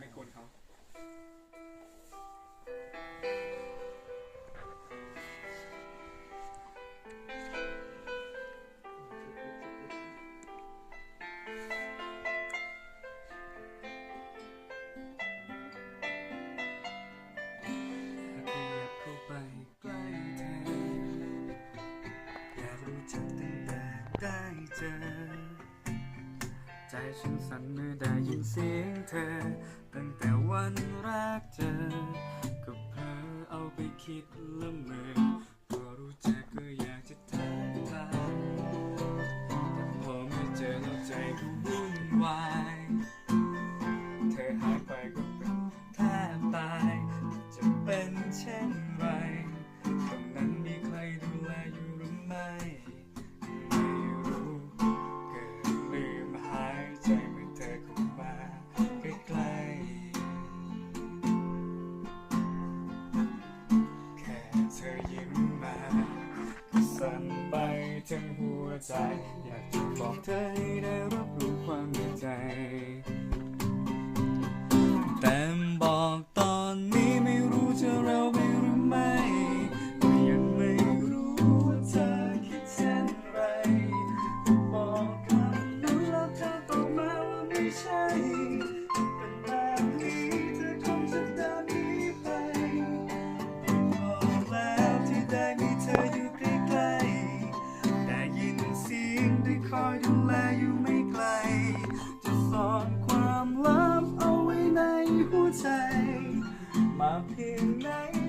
ไม่กวนเขาใจฉันสั่นเมื่อได้ยินเสียงเธอ ตั้งแต่วันแรกเจอ ก็เพ้อเอาไปคิดละเมอพอรู้จักก็อยากจะทักทายแต่พอไม่เจอแล้วใจก็วุ่นวาย ใจ อยากจะบอกเธอให้ได้รับรู้ความในใจ แต่บอกตอนนี้ไม่รู้จะเร็วไปหรือไม่ก็ยังไม่รู้ว่าเธอคิดเช่นไรบอกกันนั้นแล้วเธอตอบมาว่าไม่ใช่เป็นแบบนี้เธอคงจะเดินนี้ไปพอแล้วที่ได้มีเธออยู่ คอยดูแลอยู่ไม่ไกล จะซ่อนความลับเอาไว้ในหัวใจ มาเพียงไหน